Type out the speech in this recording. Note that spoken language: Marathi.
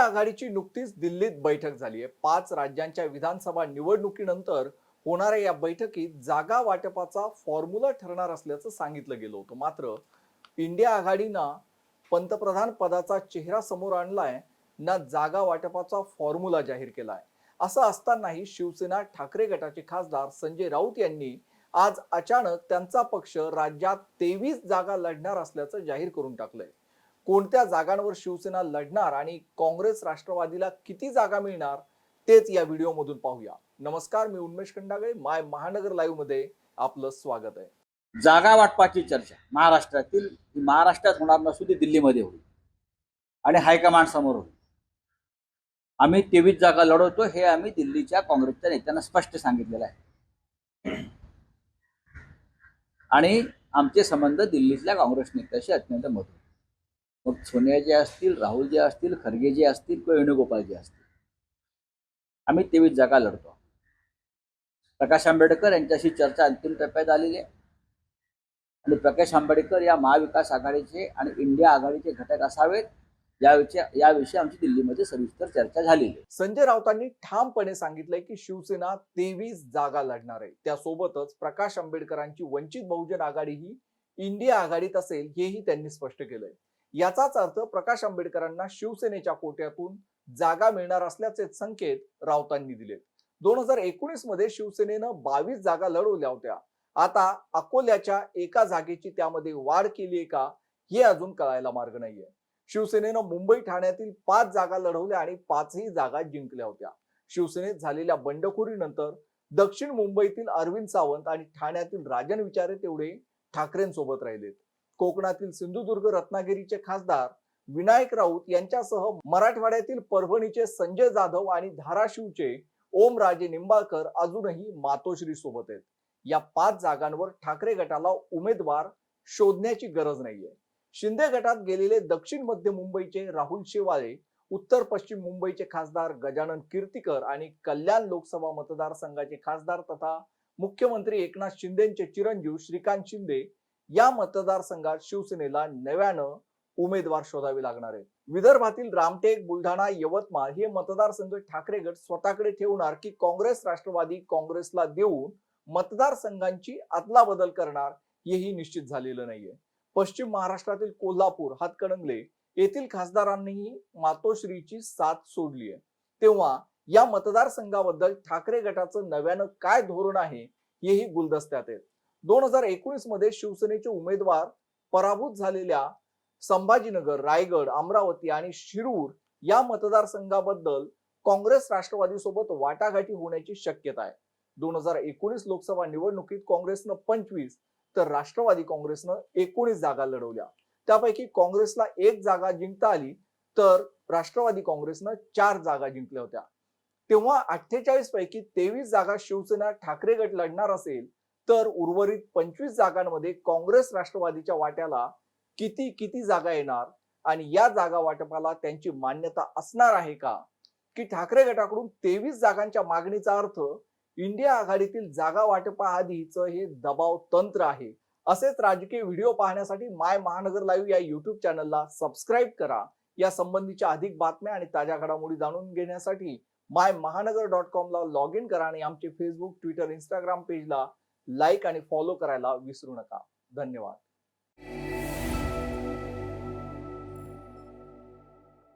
आघाडीची नुकतीच दिल्लीत बैठक झाली आहे पाच राज्यांच्या विधानसभा निवडणुकीनंतर होणाऱ्या या बैठकीत जागा वाटपाचा फॉर्म्युला ठरणार असल्याचं सांगितलं गेलं होतं. मात्र इंडिया आघाडीनं पंतप्रधान पदाचा चेहरा समोर आणलाय ना जागा वाटपाचा फॉर्म्युला जाहीर केलाय. असं असतानाही शिवसेना ठाकरे गटाचे खासदार संजय राऊत यांनी आज अचानक त्यांचा पक्ष राज्यात तेवीस जागा लढणार असल्याचं जाहीर करून टाकलंय. कोणत्या जागांवर शिवसेना लढणार आणि काँग्रेस राष्ट्रवादीला किती जागा मिळणार तेच या व्हिडिओमधून पाहूया. नमस्कार मी उन्मेष खंडागळे माय महानगर लाईव्हमध्ये आपलं स्वागत आहे. जागा वाटपाची चर्चा. महाराष्ट्रातील महाराष्ट्रात होणार नसून ती दिल्लीमध्ये होईल. आणि हायकमांड समोर होईल. आम्ही तेवीस जागा लढवतो हे आम्ही दिल्लीच्या काँग्रेसच्या नेत्यांना स्पष्ट सांगितलेलं आहे. आणि आमचे संबंध दिल्लीतल्या काँग्रेस नेत्याशी अत्यंत महत्त्व मग सोनिया जे असतील राहुल जे असतील खरगे जे असतील किंवा वेणुगोपाल जे असतील आम्ही तेवीस जागा लढतो. प्रकाश आंबेडकर यांच्याशी चर्चा अंतिम टप्प्यात आलेली आहे. आणि प्रकाश आंबेडकर या महाविकास आघाडीचे आणि इंडिया आघाडीचे घटक असावेत याविषयी याविषयी आमची दिल्लीमध्ये सविस्तर चर्चा झालेली आहे. संजय राऊतांनी ठामपणे सांगितलंय की शिवसेना तेवीस जागा लढणार आहे. त्यासोबतच प्रकाश आंबेडकरांची वंचित बहुजन आघाडी ही इंडिया आघाडीत असेल हेही त्यांनी स्पष्ट केलंय. याचाच अर्थ प्रकाश आंबेडकरांना शिवसेनेच्या कोट्यातून जागा मिळणार असल्याचे संकेत राऊतांनी दिले दोन हजार एकोणीसमध्ये शिवसेनेनं बावीस जागा लढवल्या होत्या. आता अकोल्याच्या एका जागेची त्यामध्ये वाढ केली आहे का हे अजून कळायला मार्ग नाहीये. शिवसेनेनं मुंबई ठाण्यातील पाच जागा लढवल्या आणि पाचही जागा जिंकल्या होत्या. शिवसेनेत झालेल्या बंडखोरीनंतर दक्षिण मुंबईतील अरविंद सावंत आणि ठाण्यातील राजन विचारे तेवढे ठाकरेंसोबत राहिलेत. कोकणातील सिंधुदुर्ग रत्नागिरीचे खासदार विनायक राऊत यांच्यासह मराठवाड्यातील परभणीचे संजय जाधव आणि धाराशिवचे ओमराजे निंबाळकर अजूनही मातोश्री सोबत आहेत. या पाच जागांवर ठाकरे गटाला उमेदवार शोधण्याची गरज नाहीये. शिंदे गटात गेलेले दक्षिण मध्य मुंबईचे राहुल शेवाळे उत्तर पश्चिम मुंबईचे खासदार गजानन कीर्तीकर आणि कल्याण लोकसभा मतदारसंघाचे खासदार तथा मुख्यमंत्री एकनाथ शिंदेचे चिरंजीव श्रीकांत शिंदे या मतदारसंघात शिवसेनेला नव्यानं उमेदवार शोधावे लागणार आहेत. विदर्भातील रामटेक बुलढाणा यवतमाळ हे मतदारसंघ ठाकरे गट स्वतःकडे ठेवणार की काँग्रेस राष्ट्रवादी काँग्रेसला देऊन मतदारसंघांची अदलाबदल करणार हेही निश्चित झालेलं नाहीये. पश्चिम महाराष्ट्रातील कोल्हापूर हातकणंगले येथील खासदारांनीही मातोश्रीची साथ सोडली आहे. तेव्हा या मतदारसंघाबद्दल ठाकरे गटाचं नव्यानं काय धोरण आहे हेही गुलदस्त्यात आहे दोन हजार एकोणीसमध्ये शिवसेनेचे उमेदवार पराभूत झालेल्या संभाजीनगर रायगड अमरावती आणि शिरूर या मतदारसंघाबद्दल काँग्रेस राष्ट्रवादी सोबत वाटाघाटी होण्याची शक्यता आहे. दोन हजार एकोणीस लोकसभा निवडणुकीत काँग्रेसनं पंचवीस तर राष्ट्रवादी काँग्रेसनं एकोणीस जागा लढवल्या. त्यापैकी काँग्रेसला एक जागा जिंकता आली तर राष्ट्रवादी काँग्रेसनं चार जागा जिंकल्या होत्या. तेव्हा अठ्ठेचाळीस पैकी तेवीस जागा शिवसेना ठाकरे गट लढणार असेल तर उर्वरित पंचवीस जागांमध्ये काँग्रेस राष्ट्रवादीच्या वाट्याला किती किती जागा येणार? आणि या जागा वाटपाला त्यांची मान्यता असणार आहे का? की ठाकरे गटाकडून तेवीस जागांच्या मागणीचा अर्थ इंडिया आघाडीतील जागा वाटपाआधीचं हे दबाव तंत्र आहे. असेच राजकीय व्हिडिओ पाहण्यासाठी माय महानगर लाईव्ह या युट्यूब चॅनलला सबस्क्राईब करा. या संबंधीच्या अधिक बातम्या आणि ताज्या घडामोडी जाणून घेण्यासाठी माय महानगर डॉट कॉमला लॉग इन करा आणि आमचे फेसबुक ट्विटर इंस्टाग्राम पेजला लाईक आणि फॉलो करायला विसरू नका. धन्यवाद.